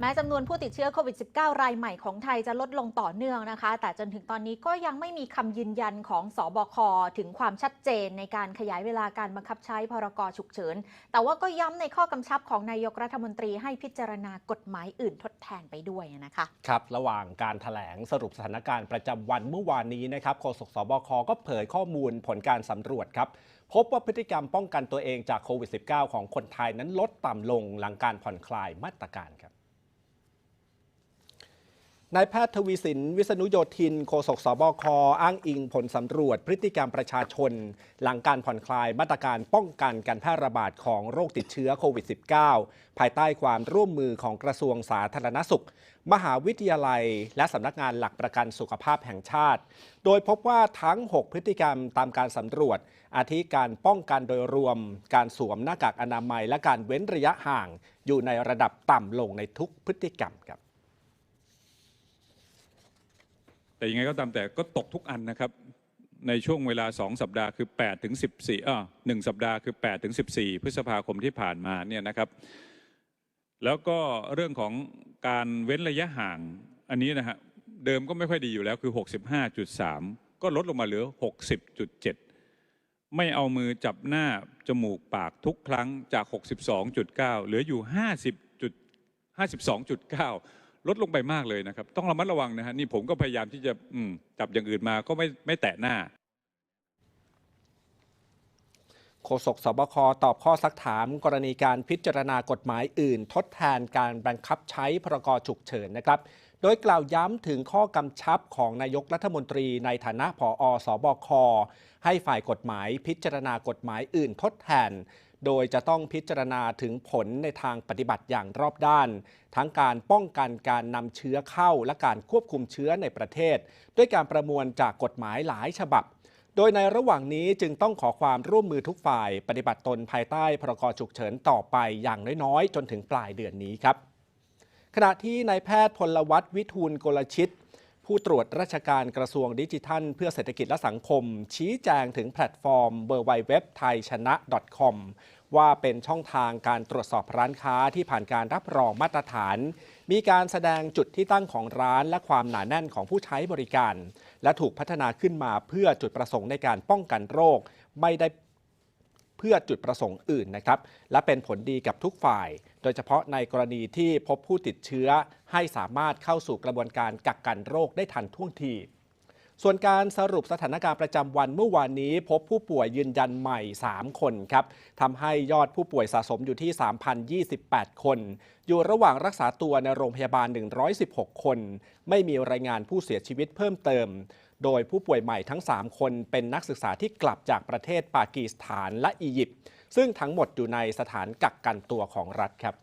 แม้จำนวนผู้ติดเชื้อโควิด -19 รายใหม่ของไทยจะลดลงต่อเนื่องนะคะ แต่จนถึงตอนนี้ก็ยังไม่มีคำยืนยันของสอบคถึงความชัดเจนในการขยายเวลาการบังคับใช้พรกฉุกเฉิน แต่ว่าก็ย้ำในข้อกำชับของนายกรัฐมนตรีให้พิจารณากฎหมายอื่นทดแทนไปด้วยนะคะ ครับ ระหว่างการถแถลงสรุปสถานการณ์ประจำวันเมื่อวานนี้นะครับโฆษกสบคก็เผยข้อมูลผลการสำรวจครับพบว่าพฤติกรรมป้องกันตัวเองจากโควิด -19 ของคนไทยนั้นลดต่ำลงหลังการผ่อนคลายมาตรการครับ นายแพทย์ทวีสิน วิษณุโยธินโฆษกสบคอ้างอิงผลสำรวจพฤติกรรมประชาชน หลังการผ่อนคลายมาตรการป้องกันการแพร่ระบาดของโรคติดเชื้อโควิด -19 ภายใต้ความร่วมมือของกระทรวงสาธารณสุข มหาวิทยาลัย และสำนักงานหลักประกันสุขภาพแห่งชาติ โดยพบว่าทั้ง 6 พฤติกรรมตามการสำรวจ อาทิการป้องกันโดยรวม การสวมหน้ากากอนามัย และการเว้นระยะห่าง อยู่ในระดับต่ำลงในทุกพฤติกรรมครับ แต่ยังไงก็ตามแต่ก็ตกทุกอันนะครับ ในช่วงเวลา 2 สัปดาห์คือ 8 ถึง 14อ่าหนึ่งสัปดาห์คือ 8 ถึง 14 พฤษภาคมที่ผ่านมาเนี่ยนะครับ แล้วก็เรื่องของการเว้นระยะห่างอันนี้นะฮะเดิมก็ไม่ค่อยดีอยู่แล้วคือ 65.3 ก็ลดลงมาเหลือ 60.7 ไม่เอามือจับหน้าจมูกปากทุกครั้งจาก 62.9 เหลืออยู่ 50จุด52.9 ลดลงไปมากเลยนะครับ ต้องระมัดระวังนะฮะนี่ผมก็พยายามที่จะอืมจับอย่างอื่นมาก็ไม่ไม่แตะหน้า โฆษกสบคตอบข้อซักถามกรณีการพิจารณากฎหมายอื่น ทดแทนการบังคับใช้พรกฉุกเฉินนะครับ โดยกล่าวย้ำถึงข้อกำชับของนายกรัฐมนตรีในฐานะผอสบคให้ฝ่ายกฎหมายพิจารณากฎหมายอื่น ทดแทน โดยจะต้องพิจารณาถึงผลในทางปฏิบัติอย่างรอบด้าน ทั้งการป้องกันการนำเชื้อเข้าและการควบคุมเชื้อในประเทศ ด้วยการประมวลจากกฎหมายหลายฉบับ โดยในระหว่างนี้จึงต้องขอความร่วมมือทุกฝ่าย ปฏิบัติตนภายใต้พรกฉุกเฉินต่อไปอย่างน้อยๆ จนถึงปลายเดือนนี้ครับขณะที่นายแพทย์พลวัตวิทูลกลชิต ผู้ตรวจราชการกระทรวงดิจิทัล เพื่อเศรษฐกิจและสังคม ชี้แจงถึงแพลตฟอร์มเบอร์ไวเว็บไทยชนะ .com ว่าเป็นช่องทางการตรวจสอบร้านค้าที่ผ่านการรับรองมาตรฐาน มีการแสดงจุดที่ตั้งของร้านและความหนาแน่นของผู้ใช้บริการ และถูกพัฒนาขึ้นมาเพื่อจุดประสงค์ในการป้องกันโรค ไม่ได้ เพื่อจุดประสงค์อื่นนะครับ และเป็นผลดีกับทุกฝ่าย โดยเฉพาะในกรณีที่พบผู้ติดเชื้อ ให้สามารถเข้าสู่กระบวนการกักกันโรคได้ทันท่วงที ส่วนการสรุปสถานการณ์ประจำวันเมื่อวานนี้ พบผู้ป่วยยืนยันใหม่ 3 คนครับทำให้ยอดผู้ป่วยสะสมอยู่ที่ 3,028 คน อยู่ระหว่างรักษาตัวในโรงพยาบาล 116 คน ไม่มีรายงานผู้เสียชีวิตเพิ่มเติม โดยผู้ป่วยใหม่ทั้ง 3 คนเป็นนักศึกษาที่กลับจากประเทศปากีสถานและอียิปต์ซึ่งทั้งหมดอยู่ในสถานกักกันตัวของรัฐครับ